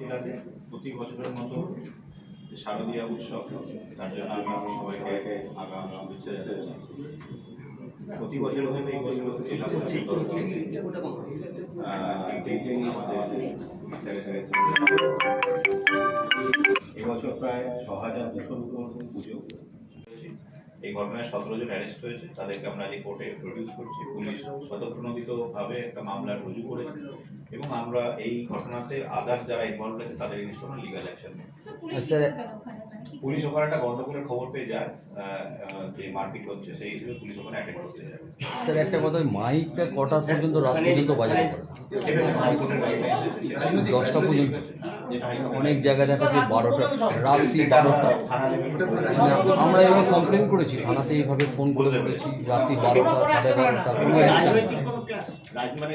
জেলাতে প্রতি বছরের মতো শারদীয় উৎসব তার জন্য আমি আমি সবাইকে আগাম শুভেচ্ছা জানাচ্ছি। প্রতি বছর হয়তো এই বছর আমাদের এবছর প্রায় ছ হাজার দুশোর উপর পুজো। এই ঘটনায় সতেরো জন অ্যারেস্ট হয়েছে। তাদেরকে আমরা আজ কোর্টে প্রডিউস করছি। পুলিশ স্বতঃপ্রণোদিতভাবে একটা মামলা রুজু করেছে এবং আমরা এই ঘটনাতে আদার্স যারা ইনভলভ আছে তাদের এগেনস্ট কোনো লিগাল অ্যাকশন পুলিশ স্যার, ওখানে? মানে পুলিশ একটা গন্ডগোলের খবর পেয়ে যায় যে মারপিট হচ্ছে সেই হিসেবে পুলিশ ওখানে অ্যাটেন্ড করতে যায়। স্যার একটা কথা মাইকটা কটা পর্যন্ত রাত পর্যন্ত বাজানো সেটা গাইডলাইন দশটা পর্যন্ত। অনেক জায়গায় দেখা যাচ্ছে বারোটা রাত্রি বারোটা। আমরা এবার কমপ্লেন করেছি থানাতে এইভাবে ফোন করে বলেছি রাত্রি বারোটা সাড়ে বারোটা মানে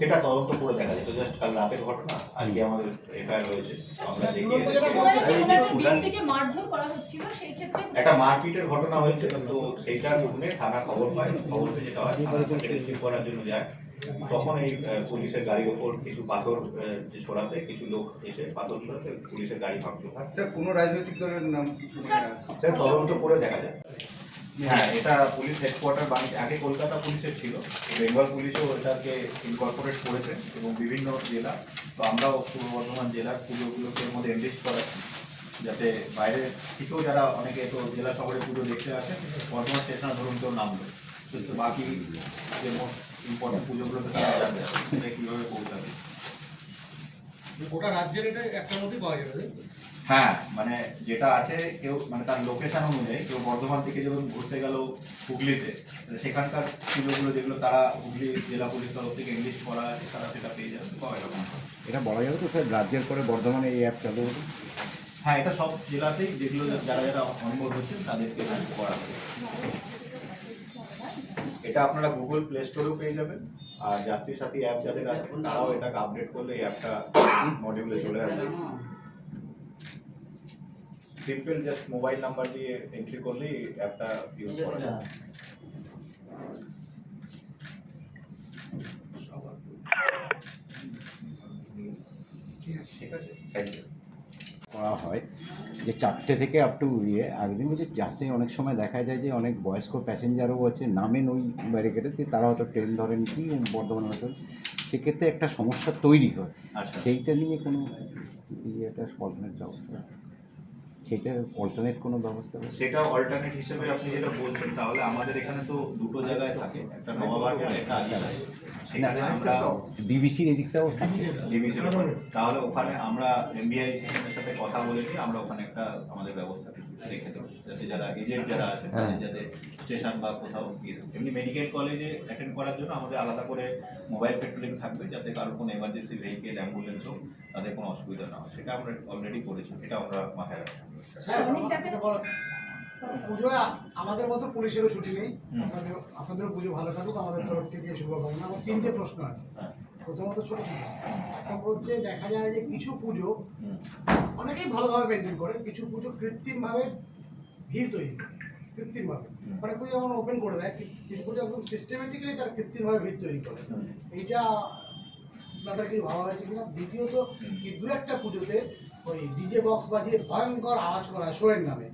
সেটা তদন্ত করে দেখা যায়। জাস্ট কাল রাতের ঘটনা আজকে আমাদের এফআইআর হয়েছে আমরা দেখিয়ে ওনারা যে ওনাদের ব্যক্তিকে মারধর করা হচ্ছিল সেই ক্ষেত্রে একটা মারপিটের ঘটনা হয়েছে তো সেইটার শুনে থানা খবর পায় খবর পেয়ে যেটা হয় করার জন্য যায়। তখন এই পুলিশের গাড়ির ওপর কিছু পাথর ছড়াতে কিছু লোক এসে পাথর ছড়াতে পুলিশের গাড়ি ভাঙচুর হয়। স্যার কোনো রাজনৈতিক দলের নাম? সেটা তদন্ত করে দেখা যায় হ্যাঁ এটা পুলিশ হেডকোয়ার্টার বাণিজ্য আগে কলকাতা পুলিশের ছিল বেঙ্গল পুলিশও এটাকে ইনকর্পোরেট করেছে এবং বিভিন্ন জেলা তো আমরাও পূর্ব বর্ধমান জেলার পুজোগুলোকে এর মধ্যে এনরিচ করাচ্ছি যাতে বাইরে থেকেও যারা অনেকে তো জেলা শহরে পুজো দেখতে আসে বর্ধমান স্টেশনে ধরুন কেউ নামলো কিন্তু বাকি যে ইম্পর্টেন্ট পুজোগুলোতে তারা যাবে সেটা কীভাবে পৌঁছাবে। গোটা রাজ্যের এটা একটার মধ্যেই পাওয়া যাবে হ্যাঁ মানে যেটা আছে কেউ মানে তার লোকেশন অনুযায়ী কেউ বর্ধমান থেকে যখন ঘুরতে গেল হুগলিতে সেখানকার পুজোগুলো যেগুলো তারা হুগলি জেলা পুলিশ তরফ থেকে ইংলিশ করা আছে তারা সেটা পেয়ে যাবে বা এরকম এটা বলা যাবে তো স্যার রাজ্যের পরে বর্ধমানে এই অ্যাপ চালু হলো হ্যাঁ এটা সব জেলাতেই যেগুলো যারা যারা অনবোর্ড হচ্ছেন তাদেরকে করা হবে। এটা আপনারা গুগল প্লে স্টোরেও পেয়ে যাবেন। আর যাত্রী সাথী অ্যাপ যাদের আছে, তারাও এটাকে আপডেট করলে এই অ্যাপটা মডিউলে চলে আসবে। সিম্পল জাস্ট মোবাইল নাম্বার দিয়ে এন্ট্রি করলেই অ্যাপটা ইউজ করা যাবে ঠিক আছে? থ্যাংক ইউ করা হয় যে চারটে থেকে আপ টু ইয়ে। একদিন বলছে চাষে অনেক সময় দেখা যায় যে অনেক বয়স্ক প্যাসেঞ্জারও আছে নামেন ওই ব্যারিকেডে তারা হয়তো ট্রেন ধরেন কি বর্ধমান হয়তো। সেক্ষেত্রে একটা সমস্যা তৈরি হয়। আচ্ছা। সেইটা নিয়ে কোনো ইয়েটা অল্টারনেট ব্যবস্থা সেইটার অল্টারনেট কোনো ব্যবস্থা? সেটা অল্টারনেট হিসেবে আপনি যেটা বলছেন তাহলে আমাদের এখানে তো দুটো জায়গায় থাকে। একটা নবাবাড়ি আর একটা আলিয়া ডিবিসির এদিকটাও ডিভিশন তাহলে ওখানে আমরা এমবিআই সেখানের সাথে কথা বলেছি আমরা ওখানে একটা আমাদের ব্যবস্থা রেখে দেবো। যাতে যারা এজেন্ট যারা আছে হ্যাঁ। যাতে স্টেশন বা কোথাও গিয়ে এমনি মেডিকেল কলেজে অ্যাটেন্ড করার জন্য আমাদের আলাদা করে মোবাইল পেট্রোলিং থাকবে যাতে কারোর কোনো এমার্জেন্সি ভেহিকেল অ্যাম্বুলেন্স হোক তাদের কোনো অসুবিধা না হয়। সেটা আমরা অলরেডি করেছি। এটা আমরা মাথায় রাখছি পুজোয় আমাদের মতো পুলিশেরও ছুটি নেই। আপনাদের আপনাদেরও পুজো ভালো থাকুক আমাদের তরফ থেকে শুভকামনা। আমার তিনটে প্রশ্ন আছে। প্রথমত ছোট ছোট। একটা হচ্ছে দেখা যায় যে কিছু পুজো অনেকেই ভালোভাবে মেনটেন করে কিছু পুজো কৃত্রিমভাবে ভিড় তৈরি করে কৃত্রিমভাবে। অনেক পুজো যেমন ওপেন করে দেয় কিছু পুজো একদম সিস্টেমেটিক্যালি তারা কৃত্রিমভাবে ভিড় তৈরি করে। এইটা ব্যাপারে কি ভাবা হয়েছে কিনা? দ্বিতীয়ত। কি দু একটা পুজোতে ওই ডিজে বক্স বাজিয়ে ভয়ঙ্কর আওয়াজ করা হয় শোয়ের নামে।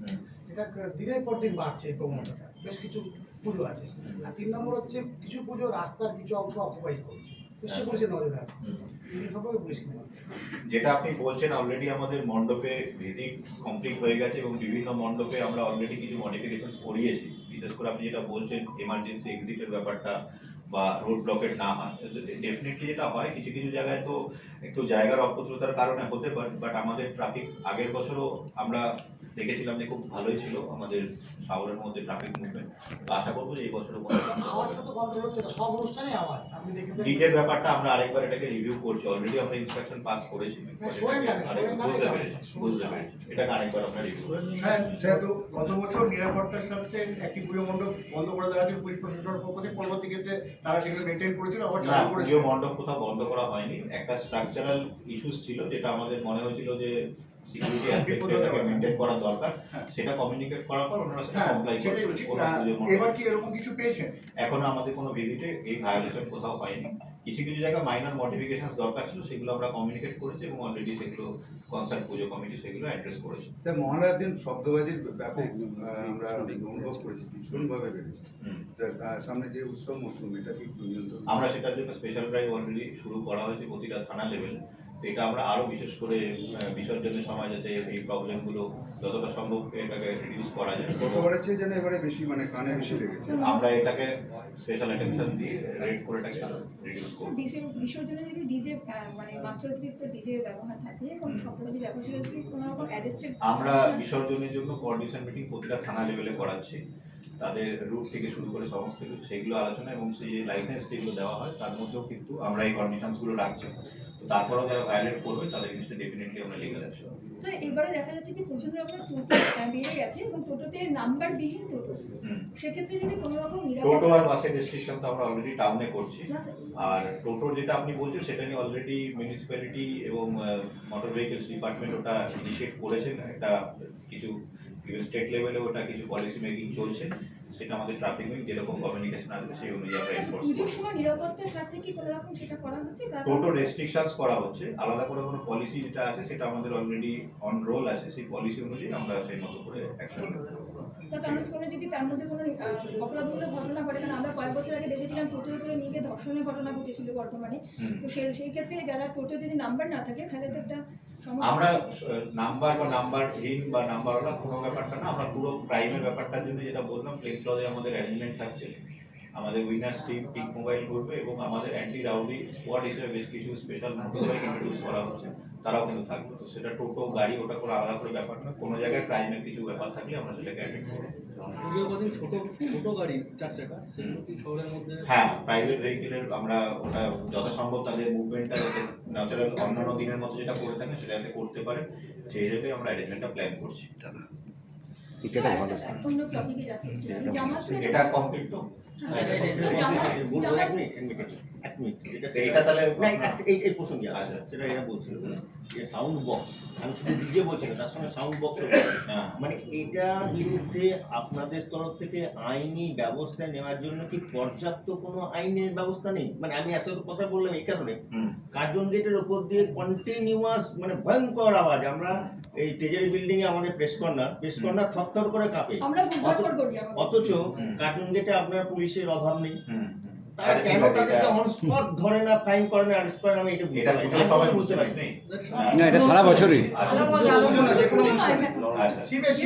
এটা দিনের পর দিন বাড়ছে এই প্রবণতাটা। বেশ কিছু পুজো আছে। আর তিন নম্বর হচ্ছে কিছু পুজো রাস্তার কিছু অংশ অকুপাই করছে। হ্যাঁ। যেটা আপনি বলছেন অলরেডি আমাদের মণ্ডপে ভিজিট কমপ্লিট হয়ে গেছে এবং বিভিন্ন মণ্ডপে আমরা অলরেডি কিছু মডিফিকেশন করিয়েছি। বিশেষ করে আপনি যেটা বলছেন এমার্জেন্সি এক্সিটের ব্যাপারটা বা রোড ব্লকের না হয়। ডেফিনেটলি যেটা হয়। কিছু কিছু জায়গায় তো একটু জায়গার অপদ্রতার কারণে হতে পারে বাট আমাদের ট্রাফিক আগের বছরও আমরা দেখেছিলাম যে খুব ভালোই ছিল আমাদের শহরের মধ্যে ট্রাফিক মুভমেন্ট আশা করব যে এই বছরও আওয়াজটা তো কন্ট্রোল হচ্ছে না সব অনুষ্ঠানে আওয়াজ। ডিজের ব্যাপারটা আমরা আরেকবার এটাকে রিভিউ করছি। অলরেডি আমরা ইনস্ট্রাকশন পাস করেছি। বুঝতে পেরেছি বুঝতে পেরেছি। এটাকে আরেকবার আমরা রিভিউ স্যার স্যার তো গত বছর নিরাপত্তার সাথে একটি পুজো মণ্ডপ বন্ধ করে দেওয়া হয়েছিল পুলিশ প্রশাসনের পক্ষ থেকে পরবর্তীতে তারা সেগুলো মেনটেন করেছিল আবার না পুজো মণ্ডপ কোথাও বন্ধ করা হয়নি। একটা স্ট্রাকচারাল ইস্যুস ছিল যেটা আমাদের মনে হয়েছিল যে করা দরকার হ্যাঁ। সেটা কমিউনিকেট করার পর ওনারা সেটা হ্যাঁ কমপ্লাই সেটাই করেছে বলছি। কোনো আহ, পুজো এবার কি এরকম কিছু পেয়েছেন? এখনও আমাদের কোনো ভিজিটে এই ভায়োলেশন কোথাও হয়নি। কিছু কিছু জায়গায় মাইনর মডিফিকেশন দরকার ছিল সেগুলো আমরা কমিউনিকেট করেছি এবং অলরেডি সেগুলো কনসার্ন পুজো কমিটি সেগুলো অ্যাড্রেস করেছে। স্যার মহালয়ার দিন শব্দবাজির ব্যাপক আমরা অনুভব করেছি ভীষণভাবে বেড়েছে হুম। স্যার, তার সামনে যে উৎসব মৌসুম এটা কি আমরা সেটার জন্য স্পেশাল ড্রাইভ অলরেডি শুরু করা হয়েছে প্রতিটা থানা লেভেলে এটা আমরা আরও বিশেষ করে বিসর্জনের সময় যাতে এই প্রবলেমগুলো যতটা সম্ভব এটাকে রিডিউস করা যায়। গতবারের চেয়ে যেন এবারে বেশি মানে কানে বেশি লেগেছে? আমরা এটাকে স্পেশাল অ্যাটেনশন দিয়ে রেড করে এটাকে রিডিউস করব। বিসর্জন- বিসর্জনে যদি ডিজে মানে মাত্রাতিরিক্ত ডিজে ব্যবহার থাকে এবং শব্দবাজি ব্যবহার সেটা যদি কোনো রকম অ্যারেস্টেড আমরা বিসর্জনের জন্য কোঅর্ডিনেশন মিটিং প্রতিটা থানা লেভেলে করাচ্ছি। তাদের রুট থেকে শুরু করে সমস্ত কিছু সেগুলো আলোচনা এবং সেই লাইসেন্স যেগুলো দেওয়া হয় তার মধ্যেও কিন্তু আমরা এই কন্ডিশনসগুলো রাখছি। তারপরেও যারা ভায়োলেট করবে তাদের জিনিসটা ডেফিনেটলি আমরা লিগাল অ্যাকশন স্যার এবারে দেখা যাচ্ছে যে প্রচুর রকমের টোটো বেড়ে গেছে এবং টোটোতে নাম্বারবিহীন টোটো। সেক্ষেত্রে যদি কোনো রকম টোটো আর বাসের রেস্ট্রিকশন তো আমরা অলরেডি টাউনে করছি। আর টোটোর যেটা আপনি বলছেন সেটা নিয়ে অলরেডি মিউনিসিপ্যালিটি এবং মোটর ভেহিকলস ডিপার্টমেন্ট ওটা ইনিশিয়েট করেছেন। একটা কিছু স্টেট লেভেলে ওটা কিছু পলিসি মেকিং চলছে। সেটা আমাদের ট্রাফিক উইং যেরকম কমিউনিকেশন আসবে সেই অনুযায়ী আমরা এনফোর্স পুজোর সময় নিরাপত্তার স্বার্থে কি কোনো রকম সেটা করা হচ্ছে? কারণ টোটো রেস্ট্রিকশনস করা হচ্ছে। আলাদা করে কোনো পলিসি যেটা আছে সেটা আমাদের অলরেডি অন রোল আছে সেই পলিসি অনুযায়ী আমরা সেই মতো করে অ্যাকশন কোনো যদি তার মধ্যে কোনো অপরাধমূলক ঘটনা ঘটে কারণ আমরা কয়েক বছর আগে দেখেছিলাম টোটো করে নিয়ে ধর্ষণের ঘটনা ঘটেছিল বর্তমানে। তো সেই ক্ষেত্রে যারা টোটো যদি নাম্বার না থাকে তাহলে তো একটা আমরা, নাম্বার বা নাম্বার নাম্বারহীন বা নাম্বার নাম্বারওয়ালা কোনো ব্যাপারটা না, আমরা পুরো প্রাইমের ব্যাপারটার জন্য যেটা বললাম প্লেন ক্লজে আমাদের অ্যারেঞ্জমেন্ট থাকছে। আমাদের উইনার্স টিম পিক মোবাইল করবে এবং আমাদের অ্যান্টি রাউডি স্কোয়াড হিসেবে বেশ কিছু স্পেশাল মোটরবাইক ইন্ট্রোডিউস করা হচ্ছে। তারাও কিন্তু থাকবে তো সেটা টোটো গাড়ি ওটা করে আলাদা করে ব্যাপার না কোনো জায়গায় ক্রাইমের কিছু ব্যাপার থাকলে আমরা সেটাকে অ্যাটেন্ড করব ছোট ছোট গাড়ি চার চাকা শহরের মধ্যে হ্যাঁ প্রাইভেট ভেহিকেলের আমরা ওটা যথাসম্ভব তাদের মুভমেন্টটা যাতে ন্যাচারাল অন্যান্য দিনের মতো যেটা করে থাকেন সেটা যাতে করতে পারে সেই হিসেবে আমরা অ্যারেঞ্জমেন্টটা প্ল্যান করছি এটা কমপ্লিট তো এক মিনিট এটা তাহলে এই- প্রসঙ্গে আছে। আচ্ছা। সেটা এরা বলছিল যে সাউন্ড বক্স আমি শুধু ডিজে বলছি না তার সঙ্গে সাউন্ড বক্স হ্যাঁ। মানে বিরুদ্ধে আপনাদের তরফ থেকে আইনি ব্যবস্থা নেওয়ার জন্য কি পর্যাপ্ত কোনো আইনের ব্যবস্থা নেই? মানে আমি এত কথা বললাম এই কারণে। কার্জন গেটের ওপর দিয়ে কন্টিনিউয়াস মানে ভয়ঙ্কর আওয়াজ। আমরা এই ট্রেজারি বিল্ডিং এ আমাদের প্রেস কর্নার প্রেস কর্নার থরথর করে কাঁপে। অথচ। কার্টুন গেটে আপনার পুলিশের অভাব নেই। তারা কেন তাদেরকে অন স্পট ধরে না ফাইন করে না অ্যারেস্ট করে আমি এটা বুঝতে এটা পারি না এটা সারা বছরই। আচ্ছা। ঠিক আছে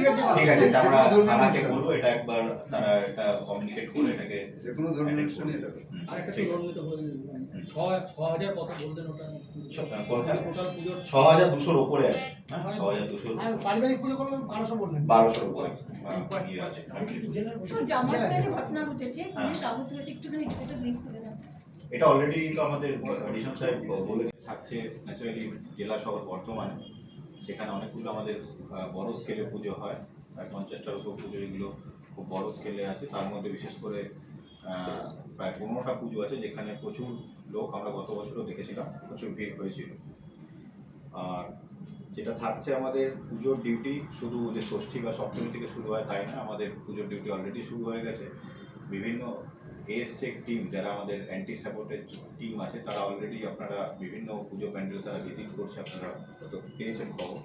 এটা আমরা থানাকে বলব এটা একবার তারা এটা কমিউনিকেট করে এটাকে যে কোনো ধরনের অনুষ্ঠানে এটা আর একটা ঠিক আছে। লড়মিত ছ ছ হাজার কত বললেন ওটা। ছ- কোনটা? টোটাল পুজোর ছ হাজার দুশোর ওপরে আছে। হ্যাঁ ছ হাজার দুশোর পারিবারিক পুজো করলে বারোশো বললেন। বারোশোর উপরে। হ্যাঁ, ইয়ে আছে। তো ঘটনা ঘটেছে একটুখানি এটা অলরেডি আমাদের অডিশন সাহেব বলে থাকছে ন্যাচারালি জেলা শহর বর্তমানে। সেখানে অনেকগুলো আমাদের বড় স্কেলে পুজো হয়। প্রায় পঞ্চাশটার উপর পুজো এগুলো খুব বড় স্কেলে আছে। তার মধ্যে বিশেষ করে প্রায় পনেরোটা পুজো আছে যেখানে প্রচুর লোক আমরা গত বছরও দেখেছিলাম, প্রচুর ভিড় হয়েছিল। আর যেটা থাকছে আমাদের পুজোর ডিউটি শুধু যে ষষ্ঠী বা সপ্তমী থেকে শুরু হয় তাই না, আমাদের পুজোর ডিউটি অলরেডি শুরু হয়ে গেছে। বিভিন্ন এএসটেক টিম যারা আমাদের অ্যান্টি সাপোর্টের টিম আছে, তারা অলরেডি আপনারা বিভিন্ন পুজো প্যান্ডেল তারা ভিজিট করছে, আপনারা পেয়েছেন খবর।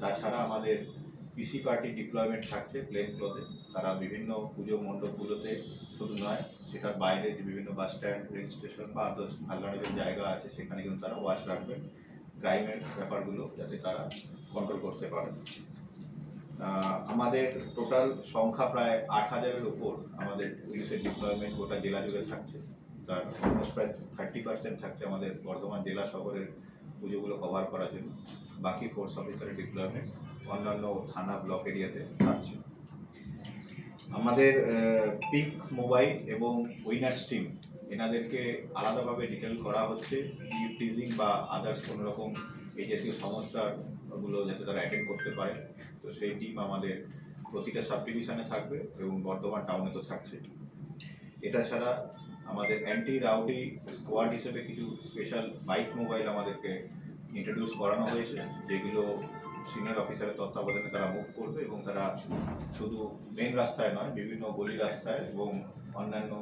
তাছাড়া আমাদের পিসি পার্টি ডিপ্লয়মেন্ট থাকছে প্লেন ক্লথে তারা বিভিন্ন পুজো মণ্ডপগুলোতে শুধু নয়, সেটার বাইরে যে বিভিন্ন বাস স্ট্যান্ড রেল স্টেশন বা আদার্স ভাল্লারের জায়গা আছে, সেখানে কিন্তু তারা ওয়াচ রাখবেন ক্রাইমের ব্যাপারগুলো যাতে তারা কন্ট্রোল করতে পারে। আমাদের টোটাল সংখ্যা প্রায় আট হাজারের উপর আমাদের পুলিশের ডিপ্লয়মেন্ট গোটা জেলা জুড়ে থাকছে। তার অলমোস্ট প্রায় থার্টি পার্সেন্ট থাকছে আমাদের বর্ধমান জেলা শহরের পুজোগুলো কভার করার জন্য। বাকি ফোর্স অফিসারের ডিপ্লয়মেন্ট অন্যান্য থানা ব্লক এরিয়াতে থাকছে। আমাদের পিক মোবাইল এবং উইনার্স টিম এনাদেরকে আলাদাভাবে ডিটেল করা হচ্ছে টিজিং বা আদার্স কোনো রকম এই জাতীয় সমস্যাগুলো যাতে তারা অ্যাটেন্ড করতে পারে। তো সেই টিম আমাদের প্রতিটা সাব ডিভিশনে থাকবে এবং বর্ধমান টাউনে তো থাকছে। এটা ছাড়া আমাদের অ্যান্টি রাউডি স্কোয়াড হিসেবে কিছু স্পেশাল বাইক মোবাইল আমাদেরকে ইন্ট্রোডিউস করানো হয়েছে, যেগুলো সিনিয়র অফিসারের তত্ত্বাবধানে তারা মুভ করবে এবং তারা শুধু মেন রাস্তায় নয়, বিভিন্ন গলি রাস্তায় এবং অন্যান্য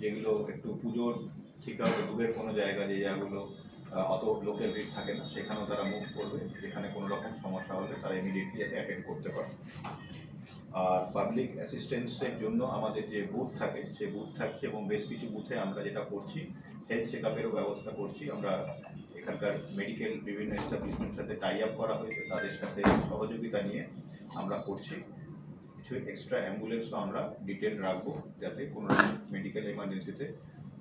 যেগুলো একটু পুজোর ঠিক দূরের কোনো জায়গা যে জায়গাগুলো অত লোকের ভিড় থাকে না, সেখানেও তারা মুভ করবে। যেখানে কোনো রকম সমস্যা হলে তারা ইমিডিয়েটলি যাতে অ্যাটেন্ড করতে পারে আর পাবলিক অ্যাসিস্ট্যান্সের জন্য আমাদের যে বুথ থাকে, সেই বুথ থাকছে এবং বেশ কিছু বুথে আমরা যেটা করছি হেলথ চেক আপেরও ব্যবস্থা করছি। আমরা এখানকার মেডিকেল বিভিন্ন এস্টাবলিশমেন্টের সাথে টাই আপ করা হয়েছে, তাদের সাথে সহযোগিতা নিয়ে আমরা করছি। কিছু এক্সট্রা অ্যাম্বুলেন্সও আমরা ডিটেল রাখব, যাতে কোনো মেডিকেল এমার্জেন্সিতে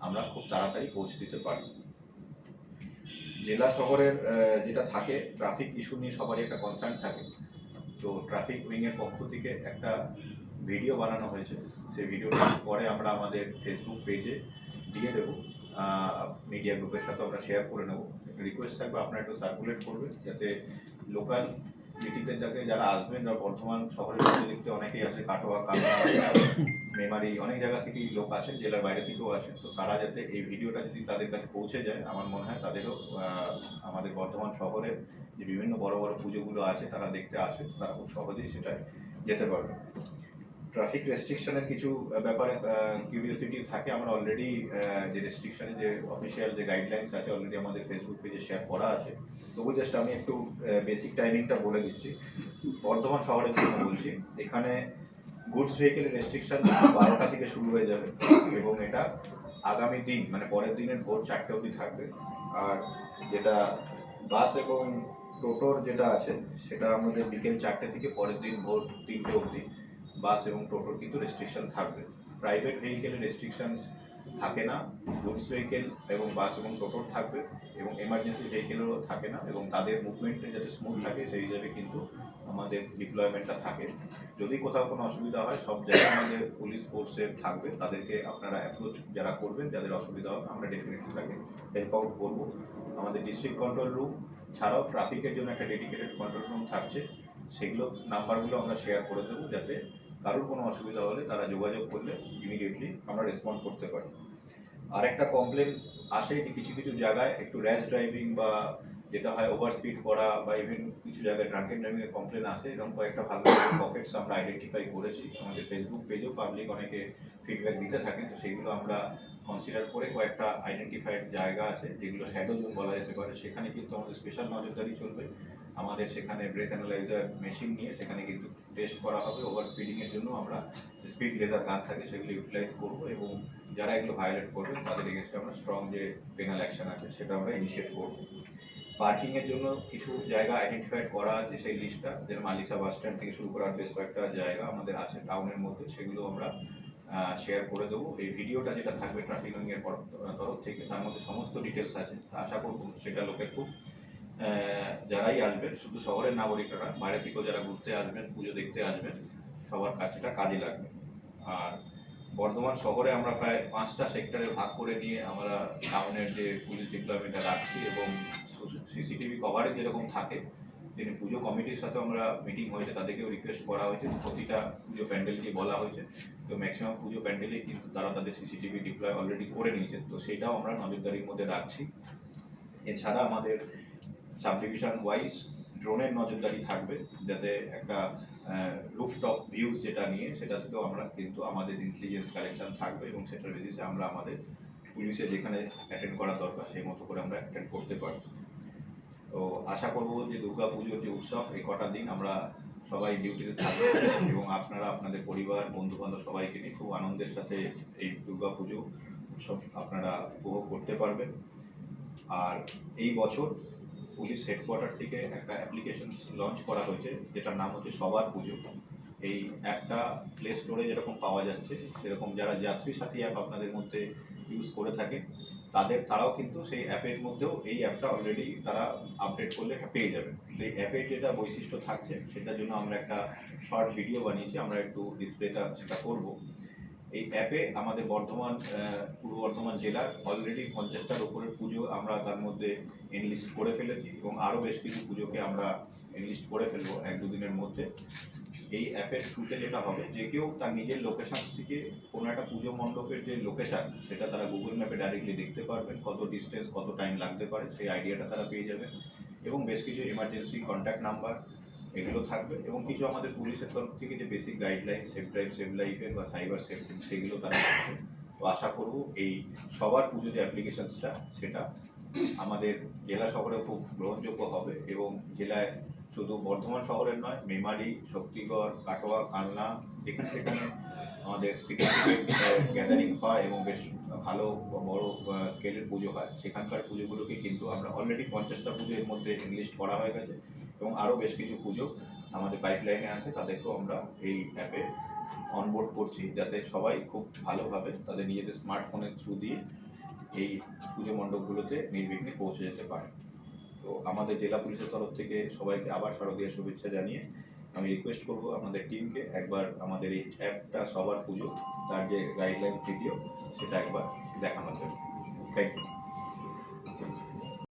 আমরা খুব তাড়াতাড়ি পৌঁছে দিতে পারি। জেলা শহরের যেটা থাকে ট্রাফিক ইস্যু নিয়ে সবারই একটা কনসার্ন থাকে। তো ট্রাফিক উইংয়ের পক্ষ থেকে একটা ভিডিও বানানো হয়েছে। সেই ভিডিওটা পরে আমরা আমাদের ফেসবুক পেজে দিয়ে দেব। মিডিয়া গ্রুপের সাথে আমরা শেয়ার করে নেব। রিকোয়েস্ট থাকবে, আপনারা একটু সার্কুলেট করবে যাতে লোকাল মিটিংতে যাকে যারা আসবেন বা বর্ধমান শহরের মধ্যে দেখতে অনেকেই আসে, কাটোয়া কাটোয়া মেমারি, অনেক জায়গা থেকেই লোক আসেন জেলার বাইরে থেকেও আসেন তো তারা যাতে এই ভিডিওটা যদি তাদের কাছে পৌঁছে যায়, আমার মনে হয় তাদেরও আমাদের বর্ধমান শহরের যে বিভিন্ন বড় বড় পুজোগুলো আছে, তারা দেখতে আসে, তারা খুব সহজেই সেটায় যেতে পারবে। ট্রাফিক রেস্ট্রিকশনের কিছু ব্যাপারে কিউরিওসিটি থাকে, আমরা অলরেডি যে রেস্ট্রিকশনের যে অফিসিয়াল যে গাইডলাইন্স আছে অলরেডি আমাদের ফেসবুক পেজে শেয়ার করা আছে। তবু জাস্ট আমি একটু বেসিক টাইমিংটা বলে দিচ্ছি। বর্ধমান শহরের জন্য বলছি? এখানে গুডস ভেহিকেলের রেস্ট্রিকশন বারোটা থেকে শুরু হয়ে যাবে। এবং এটা আগামী দিন মানে পরের দিনের ভোর চারটে অবধি থাকবে। আর যেটা বাস এবং টোটোর যেটা আছে, সেটা আমাদের বিকেল চারটে থেকে পরের দিন ভোর তিনটে অবধি। বাস এবং টোটোর কিন্তু রেস্ট্রিকশন থাকবে। প্রাইভেট ভেহিকেলের রেস্ট্রিকশন থাকে না গুডস ভেহিকেল এবং বাস এবং টোটোর থাকবে এবং এমার্জেন্সি ভেহিকেলেরও থাকে না এবং তাদের মুভমেন্টে যাতে স্মুথ থাকে, সেই হিসাবে কিন্তু আমাদের ডিপ্লয়মেন্টটা থাকে। যদি কোথাও কোনো অসুবিধা হয়, সব জায়গায় আমাদের পুলিশ ফোর্সের থাকবে। তাদেরকে আপনারা অ্যাপ্রোচ যারা করবেন, যাদের অসুবিধা হবে, আমরা ডেফিনেটলি তাকে হেল্প আউট করব। আমাদের ডিস্ট্রিক্ট কন্ট্রোল রুম ছাড়াও ট্রাফিকের জন্য একটা ডেডিকেটেড কন্ট্রোল রুম থাকছে। সেগুলো নাম্বারগুলো আমরা শেয়ার করে দেবো, যাতে কারোর কোনো অসুবিধা হলে তারা যোগাযোগ করলে ইমিডিয়েটলি আমরা রেসপন্ড করতে পারি। আর একটা কমপ্লেন আসে কিছু কিছু জায়গায়, একটু র্যাশ ড্রাইভিং বা যেটা হয় ওভার স্পিড করা বা ইভেন কিছু জায়গায় ড্রাঙ্কেন ড্রাইভিং এর কমপ্লেন আসে, এরকম কয়েকটা ভালো পকেটস আমরা আইডেন্টিফাই করেছি। আমাদের ফেসবুক পেজেও পাবলিক অনেকে ফিডব্যাক দিতে থাকেন, তো সেইগুলো আমরা কনসিডার করে কয়েকটা আইডেন্টিফাইড জায়গা আছে, যেগুলো শ্যাডো জোন বলা যেতে পারে। সেখানে কিন্তু আমাদের স্পেশাল নজরদারি চলবে। আমাদের সেখানে ব্রেথ অ্যানালাইজার মেশিন নিয়ে সেখানে কিন্তু টেস্ট করা হবে ওভার স্পিডিং এর জন্য আমরা স্পিড লেজার গান থাকে সেগুলো ইউটিলাইজ করব এবং যারা এগুলো ভায়োলেট করবে তাদের এগেনস্টে আমরা স্ট্রং যে পেনাল অ্যাকশন আছে সেটা আমরা ইনিশিয়েট করব। পার্কিং এর জন্য কিছু জায়গা আইডেন্টিফাইড করা আছে সেই লিস্টটা যেরকম আলিশা বাস স্ট্যান্ড থেকে শুরু করার বেশ কয়েকটা জায়গা আমাদের আছে টাউনের মধ্যে, সেগুলো আমরা শেয়ার করে দেবো। এই ভিডিওটা যেটা থাকবে ট্রাফিক এর তরফ থেকে তার মধ্যে সমস্ত ডিটেলস আছে আশা করব সেটা লোকের খুব যারাই আসবেন শুধু শহরের নাগরিকরা, বাইরে থেকেও যারা ঘুরতে আসবেন, পুজো দেখতে আসবেন, সবার কাছেটা কাজে লাগবে। আর বর্ধমান শহরে আমরা প্রায় পাঁচটা সেক্টরে ভাগ করে নিয়ে আমরা টাউনের যে পুলিশ ডিপ্লয়মেন্টটা রাখছি এবং সিসিটিভি কভারেজ যেরকম থাকে, তিনি পুজো কমিটির সাথে আমরা মিটিং হয়েছে, তাদেরকেও রিকোয়েস্ট করা হয়েছে, প্রতিটা পুজো প্যান্ডেলকে বলা হয়েছে। তো ম্যাক্সিমাম পুজো প্যান্ডেলে কিন্তু তারা তাদের সিসিটিভি ডিপ্লয় অলরেডি করে নিয়েছেন তো সেটাও আমরা নজরদারির মধ্যে রাখছি। এছাড়া আমাদের সাব ডিভিশন ওয়াইজ ড্রোনের নজরদারি থাকবে, যাতে একটা রুফটপ ভিউ যেটা নিয়ে, সেটা থেকেও আমরা কিন্তু আমাদের ইন্টেলিজেন্স কালেকশন থাকবে এবং সেটার বেসিসে আমরা আমাদের পুলিশে যেখানে অ্যাটেন্ড করা দরকার, সেই মতো করে আমরা অ্যাটেন্ড করতে পারব। তো আশা করব যে দুর্গা পুজোর যে উৎসব, এই কটা দিন আমরা সবাই ডিউটিতে থাকব এবং আপনারা, আপনাদের পরিবার বন্ধু বান্ধব সবাইকে নিয়ে খুব আনন্দের সাথে এই দুর্গা পুজো উৎসব আপনারা উপভোগ করতে পারবেন। আর এই বছর পুলিশ হেডকোয়ার্টার থেকে একটা অ্যাপ্লিকেশন লঞ্চ করা হয়েছে, যেটার নাম হচ্ছে সবার পুজো। এই অ্যাপটা প্লে স্টোরে যেরকম পাওয়া যাচ্ছে, সেরকম যারা যাত্রী সাথী অ্যাপ আপনাদের মধ্যে ইউজ করে থাকে, তাদের তারাও কিন্তু সেই অ্যাপের মধ্যেও এই অ্যাপটা অলরেডি তারা আপডেট করলে পেয়ে যাবে। এই অ্যাপের যেটা বৈশিষ্ট্য থাকছে, সেটার জন্য আমরা একটা শর্ট ভিডিও বানিয়েছি, আমরা একটু ডিসপ্লেটা সেটা করব। এই অ্যাপে আমাদের বর্ধমান পূর্ব বর্ধমান জেলার অলরেডি পঞ্চাশটার উপরের পুজো আমরা তার মধ্যে এনলিস্ট করে ফেলেছি এবং আরও বেশ কিছু পুজোকে আমরা এনলিস্ট করে ফেলব এক দুদিনের মধ্যে। এই অ্যাপের থ্রুতে যেটা হবে, যে কেউ তার নিজের লোকেশান থেকে কোনো একটা পুজো মণ্ডপের যে লোকেশান সেটা তারা গুগল ম্যাপে ডাইরেক্টলি দেখতে পারবেন, কত ডিস্টেন্স কত টাইম লাগতে পারে, সেই আইডিয়াটা তারা পেয়ে যাবেন। এবং বেশ কিছু এমার্জেন্সি কন্ট্যাক্ট নাম্বার এগুলো থাকবে এবং কিছু আমাদের পুলিশের তরফ থেকে যে basic guideline safe drive save লাইফের বা সাইবার সেফটি সেগুলো তারা তো আশা করব এই সবার পুজো যে অ্যাপ্লিকেশনসটা সেটা আমাদের জেলা শহরে খুব গ্রহণযোগ্য হবে এবং জেলায় শুধু বর্ধমান শহরের নয়, মেমারি, শক্তিগড়, কাটোয়া, কালনা, যেখানে সেখানে আমাদের গ্যাদারিং হয় এবং বেশ ভালো বড় স্কেলের পুজো হয়। সেখানকার পুজোগুলোকে কিন্তু আমরা অলরেডি পঞ্চাশটা পুজো এর মধ্যে লিস্ট করা হয়ে গেছে। এবং আরও বেশ কিছু পুজো আমাদের পাইপলাইনে আছে, তাদেরকেও আমরা এই অ্যাপে অনবোর্ড করছি, যাতে সবাই খুব ভালোভাবে তাদের নিজেদের স্মার্টফোনের থ্রু দিয়ে এই পুজো মণ্ডপগুলোতে নির্বিঘ্নে পৌঁছে যেতে পারে। তো আমাদের জেলা পুলিশের তরফ থেকে সবাইকে আবার শারদীয় শুভেচ্ছা জানিয়ে আমি রিকোয়েস্ট করব আমাদের টিমকে একবার আমাদের এই অ্যাপটা সবার পুজো, তার যে গাইডলাইন ভিডিও সেটা একবার দেখানোর জন্য। Thank you